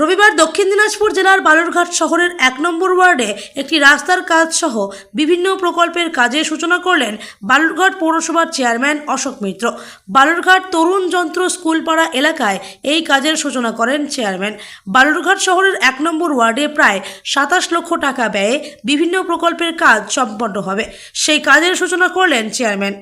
রবিবার দক্ষিণ দিনাজপুর জেলার বালুরঘাট শহরের এক নম্বর ওয়ার্ডে একটি রাস্তার কাজ সহ বিভিন্ন প্রকল্পের কাজের সূচনা করলেন বালুরঘাট পৌরসভার চেয়ারম্যান অশোক মিত্র। বালুরঘাট তরুণ যন্ত্র স্কুলপাড়া এলাকায় এই কাজের সূচনা করেন চেয়ারম্যান। বালুরঘাট শহরের এক নম্বর ওয়ার্ডে প্রায় সাতাশ লক্ষ টাকা ব্যয়ে বিভিন্ন প্রকল্পের কাজ সম্পন্ন হবে। সেই কাজের সূচনা করলেন চেয়ারম্যান।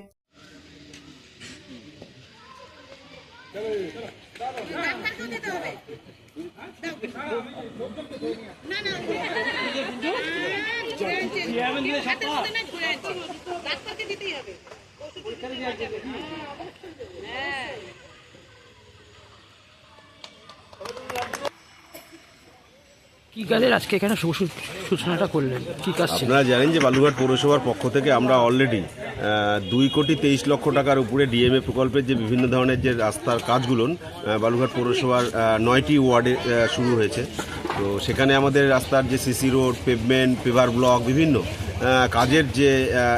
কি কাজের আজকে এখানে শুভ সূ- সূচনাটা করলেন? কি কাজ আপনারা জানেন যে বালুঘাট পৌরসভার পক্ষ থেকে আমরা অলরেডি দুই কোটি তেইশ লক্ষ টাকার উপরে ডিএমএ প্রকল্পের যে বিভিন্ন ধরনের যে রাস্তার কাজগুলো বালুঘাট পৌরসভার নয়টি ওয়ার্ডে শুরু হয়েছে। তো সেখানে আমাদের রাস্তার যে CC road pavement paver block বিভিন্ন কাজের যে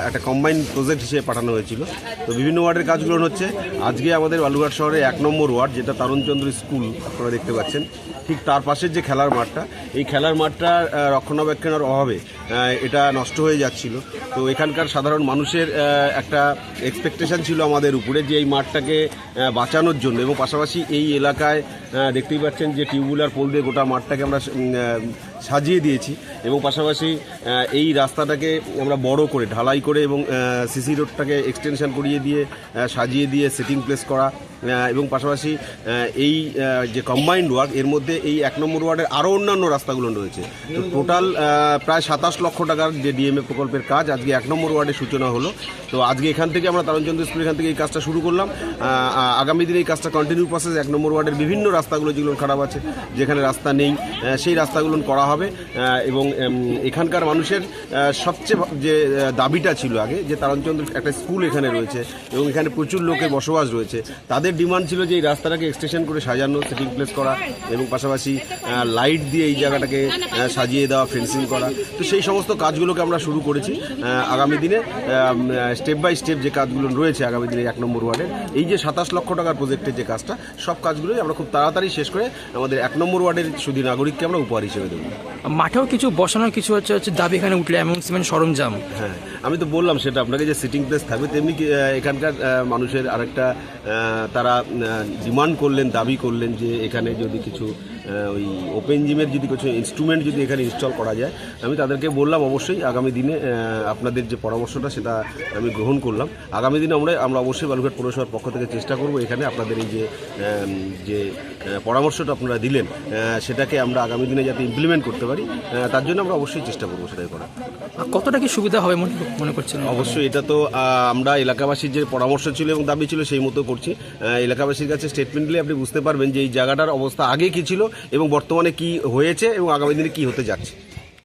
একটা কম্বাইন প্রজেক্ট হিসেবে পাঠানো হয়েছিল। তো বিভিন্ন ওয়ার্ডের কাজগুলো হচ্ছে, আজকে আমাদের বালুরঘাট শহরে এক নম্বর ওয়ার্ড, যেটা তারুণচন্দ্র স্কুল, আপনারা দেখতে পাচ্ছেন। ঠিক তার পাশের যে খেলার মাঠটা, এই খেলার মাঠটা রক্ষণাবেক্ষণের অভাবে এটা নষ্ট হয়ে যাচ্ছিল। তো এখানকার সাধারণ মানুষের একটা এক্সপেকটেশন ছিল আমাদের উপরে যে এই মাঠটাকে বাঁচানোর জন্য। এবং পাশাপাশি এই এলাকায় দেখতেই পাচ্ছেন যে টিউবুলার পোল দিয়ে গোটা মাঠটাকে আমরা in um, সাজিয়ে দিয়েছি এবং পাশাপাশি এই রাস্তাটাকে আমরা বড় করে, ঢালাই করে এবং সিসি রোডটাকে এক্সটেনশন করিয়ে দিয়ে সাজিয়ে দিয়ে সিটিং প্লেস করা এবং পাশাপাশি এই যে কম্বাইন্ড ওয়ার্ক এর মধ্যে এই এক নম্বর ওয়ার্ডের আরও অন্যান্য রাস্তাগুলো রয়েছে। তো টোটাল প্রায় সাতাশ লক্ষ টাকার যে ডিএমএ প্রকল্পের কাজ আজকে এক নম্বর ওয়ার্ডের সূচনা হলো। তো আজকে এখান থেকে আমরা তারণচন্দ্র স্কুল এখান থেকে এই কাজটা শুরু করলাম। আগামী দিনে এই কাজটা কন্টিনিউ প্রসেস এক নম্বর ওয়ার্ডের বিভিন্ন রাস্তাগুলো যেগুলো খারাপ আছে, যেখানে রাস্তা নেই সেই রাস্তাগুলো করা হবে এবং এখানকার মানুষের সবচেয়ে যে দাবিটা ছিল আগে, যে তারণচন্দ্র একটা স্কুল এখানে রয়েছে এবং এখানে প্রচুর লোকের বসবাস রয়েছে, তাদের ডিমান্ড ছিল যে এই রাস্তাটাকে এক্সটেনশন করে সাজানো সিটিং প্লেস করা এবং পাশাপাশি লাইট দিয়ে এই জায়গাটাকে সাজিয়ে দেওয়া ফেন্সিং করা। তো সেই সমস্ত কাজগুলোকে আমরা শুরু করেছি আগামী দিনে স্টেপ বাই স্টেপ যে কাজগুলো রয়েছে আগামী দিনে এক নম্বর ওয়ার্ডের এই যে সাতাশ লক্ষ টাকার প্রজেক্টের যে কাজটা, সব কাজগুলোই আমরা খুব তাড়াতাড়ি শেষ করে আমাদের এক নম্বর ওয়ার্ডের শুধু নাগরিককে আমরা উপহার হিসেবে দেবো। মাঠেও কিছু বসানোর কিছু হচ্ছে হচ্ছে দাবি এখানে উঠলে অ্যানাউন্সমেন্ট সরঞ্জাম। হ্যাঁ আমি তো বললাম সেটা আপনাকে যে সিটিং প্লেস থাকবে, তেমনি এখানকার মানুষের আরেকটা তারা ডিমান্ড করলেন, দাবি করলেন যে এখানে যদি কিছু ওই ওপেন জিমের যদি কিছু ইনস্ট্রুমেন্ট যদি এখানে ইনস্টল করা যায়, আমি তাদেরকে বললাম অবশ্যই, আগামী দিনে আপনাদের যে পরামর্শটা সেটা আমি গ্রহণ করলাম। আগামী দিনে আমরা আমরা অবশ্যই বালুঘাট পৌরসভার পক্ষ থেকে চেষ্টা করব এখানে আপনাদের এই যে যে পরামর্শটা আপনারা দিলেন সেটাকে আমরা আগামী দিনে যাতে ইমপ্লিমেন্ট করতে পারি তার জন্য আমরা অবশ্যই চেষ্টা করব সেটাই করা কতটা কি সুবিধা হবে মনে মনে করছেন? অবশ্যই এটা তো আমরা এলাকাবাসীর যে পরামর্শ ছিল এবং দাবি ছিল সেই মতো করছি। এলাকাবাসীর কাছে স্টেটমেন্ট দিলে আপনি বুঝতে পারবেন যে এই জায়গাটার অবস্থা আগে কি ছিল এবং বর্তমানে কি হয়েছে এবং আগামী দিনে কি হতে যাচ্ছে।